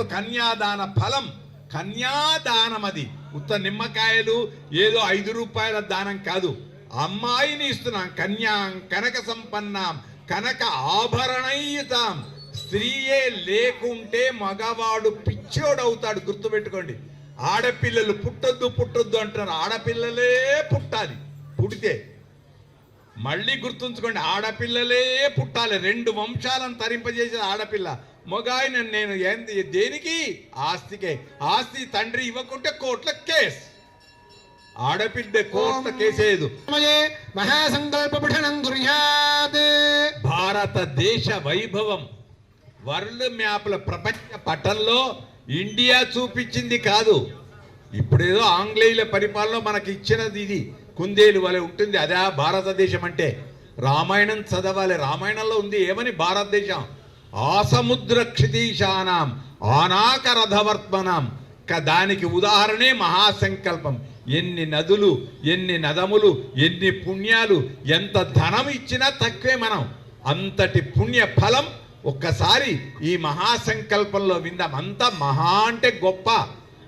అప్పుడు కన్యాదాన ఫలం కన్యాదానం అది ఉత్త నిమ్మకాయలు ఏదో ఐదు రూపాయల దానం కాదు. అమ్మాయిని ఇస్తున్నాం కన్యాం కనక సంపన్నాం కనక ఆభరణయుతాం స్త్రీయే లేకుంటే మగవాడు పిచ్చోడవుతాడు గుర్తుపెట్టుకోండి. ఆడపిల్లలు పుట్టొద్దు పుట్టొద్దు అంటారు ఆడపిల్లలే పుట్టాలి పుడితే. మళ్ళీ గుర్తుంచుకోండి ఆడపిల్లలే పుట్టాలి. రెండు వంశాలను తరింపజేసేది ఆడపిల్ల. మొగాయన నేను ఏంది? దేనికి? ఆస్తికే. ఆస్తి తండ్రి ఇవ్వకుంటే కోట్ల కేసు. ఆడపిల్ల కోట్ల కేసేదు. మహాసంకల్ప పఠనం కుర్యాత్. భారతదేశ వైభవం వరల్డ్ మ్యాప్ల ప్రపంచ పటంలో ఇండియా చూపించింది కాదు. ఇప్పుడేదో ఆంగ్లేయుల పరిపాలన మనకి ఇచ్చినది ఇది. కుందేలు వలె ఉంటుంది. అదే భారతదేశం అంటే. రామాయణం చదవాలి. రామాయణంలో ఉంది. ఏమని? భారతదేశం. ఆసముద్ర క్షితీశానాం ఆనాకరథవర్త్మనాం క- దానికి ఉదాహరణే మహాసంకల్పం. ఎన్ని నదులు ఎన్ని నదములు ఎన్ని పుణ్యాలు ఎంత ధనం ఇచ్చినా తక్కువే మనం. అంతటి పుణ్య ఫలం ఒక్కసారి ఈ మహాసంకల్పంలో విందాం. అంత మహా అంటే గొప్ప.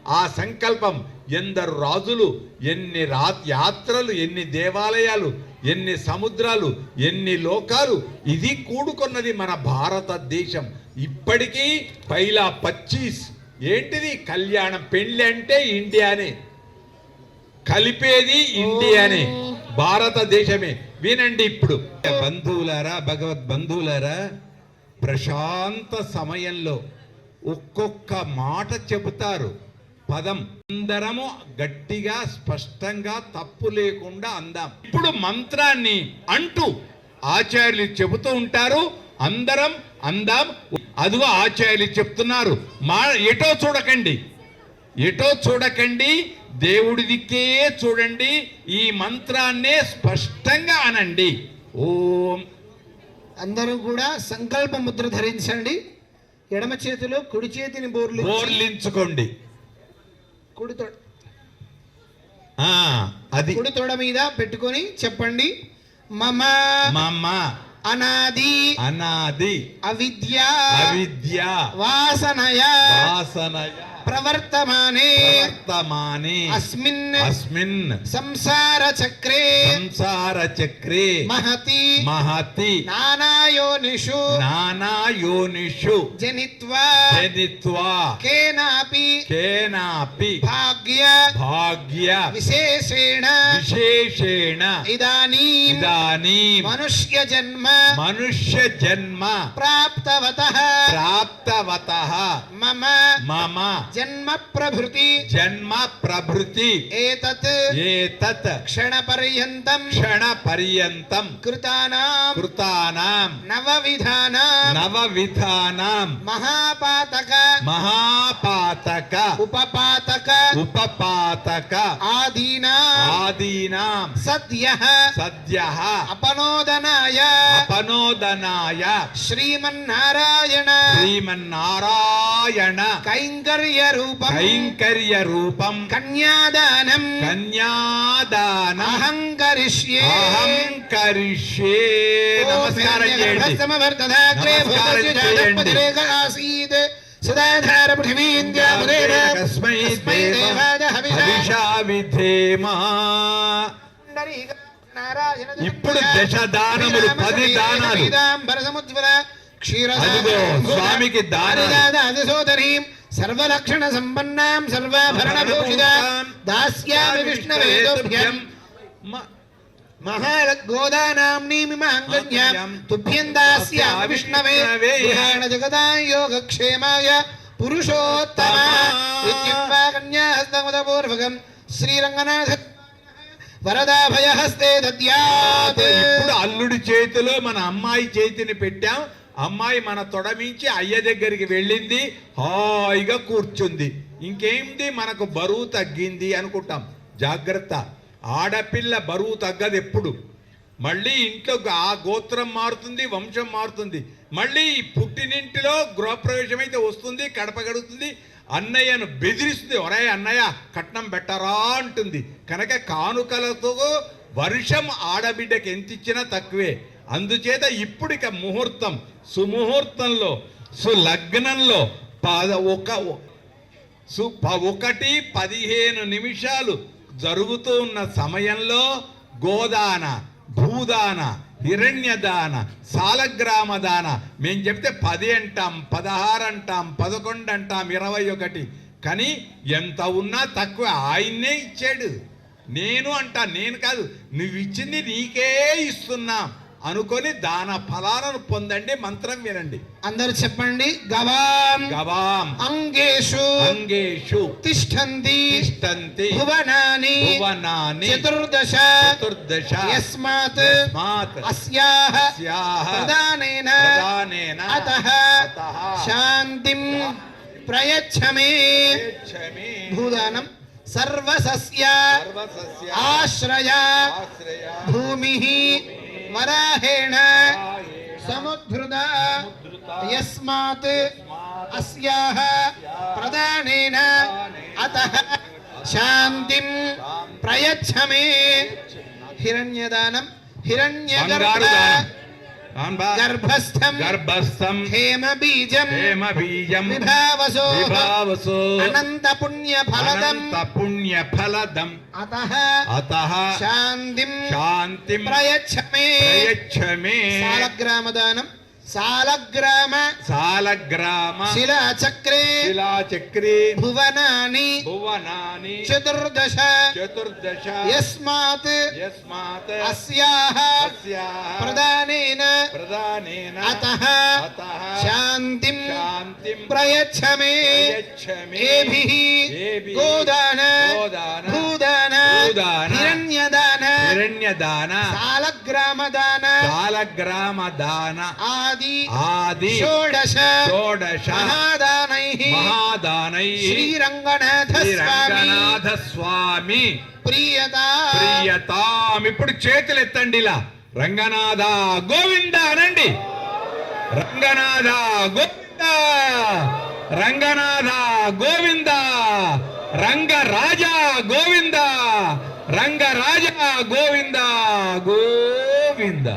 ఆ సంకల్పం ఎందరు రాజులు ఎన్ని రా యాత్రలు ఎన్ని దేవాలయాలు ఎన్ని సముద్రాలు ఎన్ని లోకాలు ఇది కూడుకున్నది మన భారతదేశం. ఇప్పటికీ పైలా పచ్చీస్ ఏంటిది? కళ్యాణం. పెళ్ళి అంటే ఇండియానే. కలిపేది ఇండియానే. భారతదేశమే. వినండి ఇప్పుడు. బంధువులారా భగవద్ బంధువులారా ప్రశాంత సమయంలో ఒక్కొక్క మాట చెబుతారు. పదం. అందరము గట్టిగా స్పష్టంగా తప్పు లేకుండా అందాం. ఇప్పుడు మంత్రాన్ని అంటూ ఆచార్యులు చెబుతూ ఉంటారు. అందరం అందాం. అదిగో ఆచార్యులు చెప్తున్నారు. మా ఎటో చూడకండి. ఎటో చూడకండి. దేవుడి దిక్కే చూడండి. ఈ మంత్రాన్నే స్పష్టంగా అనండి. ఓం. అందరూ కూడా సంకల్ప ముద్ర ధరించండి. ఎడమ చేతిలో కుడి చేతిని బోర్లు బోర్లించుకోండి. కుడి తొడ ఆ అది. కుడి తొడ మీద పెట్టుకొని చెప్పండి. మమ. మమ. అనాది అనాది అవిద్య అవిద్య వాసనయ వాసనయ ప్రవర్తమానే ప్రవర్తమానే అస్మిన్ అస్మిన్ సంసార చక్రే సంసార చక్రే మహతి మహతి నానాయోనిషు నానా యోనిషు జనిత్వా జనిత్వా కేనాపి కేనాపి భాగ్య భాగ్య విశేషేణ విశేషేణ ఇదానీం ఇదానీం మనుష్య జన్మ मनुष्य जन्म प्राप्तवतः। प्राप्तवतः। मम मम। जन्म प्रभृति जन्म प्रभृति क्षण पर्यत क्षण पर्यत नव विधान नव विधान महापातक। महा మహాపాతక మహాపాతక ఉపపాతక ఉపపాతక ఆదీనా ఆదీనాం సద్య సద్య అపనోదనాయ అపనోదనాయ శ్రీమన్నారాయణ శ్రీమన్నారాయణ కైంకర్య రూపం కైంకర్య రూపం కన్యాదానం కన్యాదాన అహంకరిష్యే అహం కరిష్యే నమస్కారం చేయండి సమవర్తదాగ్రే నమస్కారం భూతస్య చేయండి. జాతపతిరేక ఆసీత్ సదాధార విధేమా ఇప్పుడు దశ దానములు, పది దానాలు. అదిగో, స్వామికి. దానాలు। సర్వలక్షణ సంపన్నాం సర్వాభరణ భూషితాం దాస్యామి విష్ణవే జగదాం యోగక్షేమాయ పురుషోత్తమ ఇత్యుక్త్వా కన్యాహస్తముదపూర్వకం శ్రీరంగనాథ వరదాభయహస్తే దద్యాత్. ఇప్పుడు అల్లుడి చేతిలో మన అమ్మాయి చేతిని పెట్టాం. అమ్మాయి మన తొడమించి అయ్య దగ్గరికి వెళ్ళింది. హాయిగా కూర్చుంది. ఇంకేంది? మనకు బరువు తగ్గింది అనుకుంటాం. జాగ్రత్త. ఆడపిల్ల బరువు తగ్గదు ఎప్పుడు. మళ్ళీ ఇంట్లో ఆ గోత్రం మారుతుంది వంశం మారుతుంది. మళ్ళీ ఈ పుట్టినింటిలో గృహప్రవేశం అయితే వస్తుంది కడప గడుగుతుంది. అన్నయ్యను బెదిరిస్తుంది ఒరే అన్నయ్య కట్నం పెట్టరా అంటుంది. కనుక కానుకలతో వర్షం ఆడబిడ్డకి ఎంత ఇచ్చినా తక్కువే. అందుచేత ఇప్పుడిక ముహూర్తం సుముహూర్తంలో సులగ్నంలో పద ఒక సు- ఒకటి పదిహేను నిమిషాలు జరుగుతూ ఉన్న సమయంలో గోదాన భూదాన హిరణ్యదాన సాలగ్రామ దాన మేము చెప్తే పది అంటాం పదహారు అంటాం పదకొండు అంటాం ఇరవై ఒకటి. కానీ ఎంత ఉన్నా తక్కువ ఆయన్నే ఇచ్చాడు. నేను అంటా నేను కాదు నువ్వు ఇచ్చింది నీకే ఇస్తున్నా. అనుకొని దాన ఫలాలను పొందండి మంత్రం వినండి. అందరు చెప్పండి గవాం. గవాం. అంగేషు. అంగేషు. తిష్టంతి. తిష్టంతి. భువనాని. భువనాని. చతుర్దశ. చతుర్దశ. యస్మాత్. యస్మాత్. అస్యాహ. అస్యాహ. ప్రదానేన ప్రదానేన అతః. అతః. శాంతిం. ప్రయచ్చమే. యచ్చమి భూదానం. సర్వసస్య. సర్వసస్య. ఆశ్రయ. ఆశ్రయ. భూమి వరాహేణ సముద్ధృత యస్మాత్ అస్యాహ ప్రదానేన అతః శాంతిం ప్రయచ్చమే. హిరణ్యదానం హిరణ్యగర్భ గర్భస్థం గర్భస్థం హేమ బీజం హేమ బీజం విభావసో విభావసో అనంత పుణ్య ఫలదం పుణ్య ఫలదం అతః అతః శాంతిం శాంతిం ప్రయచ్చమే ప్రయచ్చమే సాలగ్రామదానం సాలగ్రామ సాలగ్రామ శిలాచక్రే శిలాచక్రీ భువనాని భువనాని చతుర్దశ చతుర్దశ యస్మాత్ యస్మాత్ అస్యాహ అస్యాహ ప్రదానేన ప్రధానేన అతః అతః శాంతిం శాంతిం ప్రయచ్చమే ప్రయచ్చమే ఏభిః ఏభిః గోదాన గోదాన భూదాన భూదాన హిరణ్యదాన హిరణ్యదాన సాలగ్రామదాన సాలగ్రామ దాన ఆది ఆది షోడశ షోడశ మహాదానై మహాదానై శ్రీరంగనాథ శ్రీ స్వామి రంగనాథ స్వామి ప్రియత ప్రియతాం ఇప్పుడు చేతులు ఎత్తండి ఇలా. రంగనాథ గోవింద అనండి. రంగనాథ గోవింద. రంగనాథ గోవింద. రంగరాజా గోవింద. రంగరాజా గోవింద గోవింద.